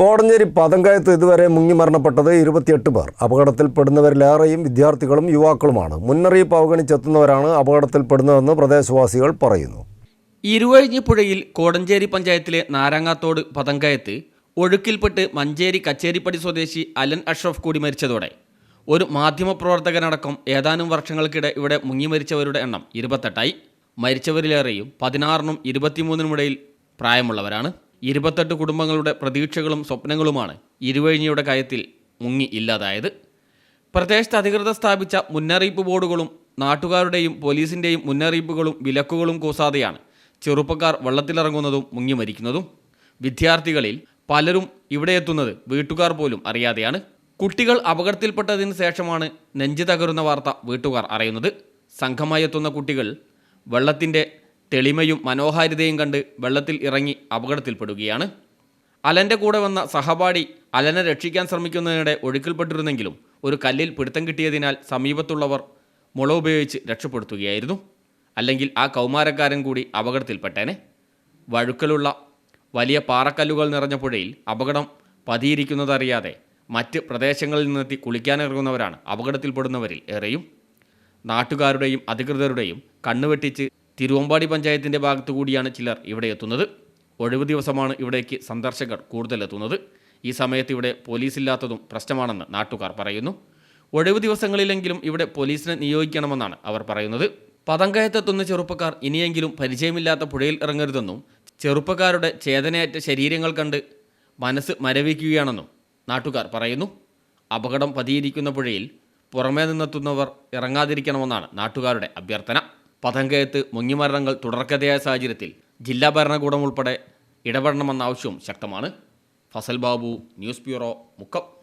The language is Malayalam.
കോടഞ്ചേരി പതങ്കയത്ത് ഇതുവരെ മുങ്ങി മരണപ്പെട്ടത് ഇരുപത്തിയെട്ട് പേർ. അപകടത്തിൽപ്പെടുന്നവരിലേറെയും വിദ്യാർത്ഥികളും യുവാക്കളുമാണ്. മുന്നറിയിപ്പ് അവഗണിച്ചെത്തുന്നവരാണ് അപകടത്തിൽപ്പെടുന്നതെന്ന് പ്രദേശവാസികൾ പറയുന്നു. ഇരുവഴിഞ്ഞി പുഴയിൽ കോടഞ്ചേരി പഞ്ചായത്തിലെ നാരാങ്ങാത്തോട് പതങ്കയത്ത് ഒഴുക്കിൽപ്പെട്ട് മഞ്ചേരി കച്ചേരിപ്പടി സ്വദേശി അലൻ അഷ്റഫ് കൂടി മരിച്ചതോടെ. ഒരു മാധ്യമപ്രവർത്തകനടക്കം ഏതാനും വർഷങ്ങൾക്കിടെ ഇവിടെ മുങ്ങി മരിച്ചവരുടെ എണ്ണം ഇരുപത്തെട്ടായി. മരിച്ചവരിലേറെയും പതിനാറിനും ഇരുപത്തിമൂന്നിനുമിടയിൽ പ്രായമുള്ളവരാണ്. ഇരുപത്തെട്ട് കുടുംബങ്ങളുടെ പ്രതീക്ഷകളും സ്വപ്നങ്ങളുമാണ് ഇരുവഴിഞ്ഞിയുടെ കയത്തിൽ മുങ്ങി ഇല്ലാതായത്. പ്രദേശത്ത് അധികൃതർ സ്ഥാപിച്ച മുന്നറിയിപ്പ് ബോർഡുകളും നാട്ടുകാരുടെയും പോലീസിന്റെയും മുന്നറിയിപ്പുകളും വിലക്കുകളും കൂസാതെയാണ് ചെറുപ്പക്കാർ വെള്ളത്തിലിറങ്ങുന്നതും മുങ്ങി മരിക്കുന്നതും. വിദ്യാർത്ഥികളിൽ പലരും ഇവിടെ എത്തുന്നത് വീട്ടുകാർ പോലും അറിയാതെയാണ്. കുട്ടികൾ അപകടത്തിൽപ്പെട്ടതിന് ശേഷമാണ് നെഞ്ചു തകരുന്ന വാർത്ത വീട്ടുകാർ അറിയുന്നത്. സംഘമായി എത്തുന്ന കുട്ടികൾ വെള്ളത്തിന്റെ തെളിമയും മനോഹാരിതയും കണ്ട് വെള്ളത്തിൽ ഇറങ്ങി അപകടത്തിൽപ്പെടുകയാണ്. അലന്റെ കൂടെ വന്ന സഹപാഠി അലനെ രക്ഷിക്കാൻ ശ്രമിക്കുന്നതിനിടെ ഒഴുക്കിൽപ്പെട്ടിരുന്നെങ്കിലും ഒരു കല്ലിൽ പിടുത്തം കിട്ടിയതിനാൽ സമീപത്തുള്ളവർ മുള ഉപയോഗിച്ച് രക്ഷപ്പെടുത്തുകയായിരുന്നു. അല്ലെങ്കിൽ ആ കൗമാരക്കാരൻ കൂടി അപകടത്തിൽപ്പെട്ടേനെ. വഴുക്കലുള്ള വലിയ പാറക്കല്ലുകൾ നിറഞ്ഞ പുഴയിൽ അപകടം പതിയിരിക്കുന്നതറിയാതെ മറ്റ് പ്രദേശങ്ങളിൽ നിന്നെത്തി കുളിക്കാനിറങ്ങുന്നവരാണ് അപകടത്തിൽപ്പെടുന്നവരിൽ ഏറെയും. നാട്ടുകാരുടെയും അധികൃതരുടെയും കണ്ണുവെട്ടിച്ച് തിരുവമ്പാടി പഞ്ചായത്തിന്റെ ഭാഗത്തു കൂടിയാണ് ചിലർ ഇവിടെ എത്തുന്നത്. ഒഴിവ് ദിവസമാണ് ഇവിടേക്ക് സന്ദർശകർ കൂടുതലെത്തുന്നത്. ഈ സമയത്ത് ഇവിടെ പോലീസില്ലാത്തതും പ്രശ്നമാണെന്ന് നാട്ടുകാർ പറയുന്നു. ഒഴിവ് ദിവസങ്ങളിലെങ്കിലും ഇവിടെ പോലീസിനെ നിയോഗിക്കണമെന്നാണ് അവർ പറയുന്നത്. പതങ്കയത്തെത്തുന്ന ചെറുപ്പക്കാർ ഇനിയെങ്കിലും പരിചയമില്ലാത്ത പുഴയിൽ ഇറങ്ങരുതെന്നും ചെറുപ്പക്കാരുടെ ചേതനയേറ്റ ശരീരങ്ങൾ കണ്ട് മനസ്സ് മരവിക്കുകയാണെന്നും നാട്ടുകാർ പറയുന്നു. അപകടം പതിയിരിക്കുന്ന പുഴയിൽ പുറമേ നിന്നെത്തുന്നവർ ഇറങ്ങാതിരിക്കണമെന്നാണ് നാട്ടുകാരുടെ അഭ്യർത്ഥന. പതങ്കയത്ത് മുങ്ങിമരണങ്ങൾ തുടർക്കഥയായ സാഹചര്യത്തിൽ ജില്ലാ ഭരണകൂടം ഉൾപ്പെടെ ഇടപെടണമെന്ന ആവശ്യവും ശക്തമാണ്. Fasal Babu news bureau Mukkam.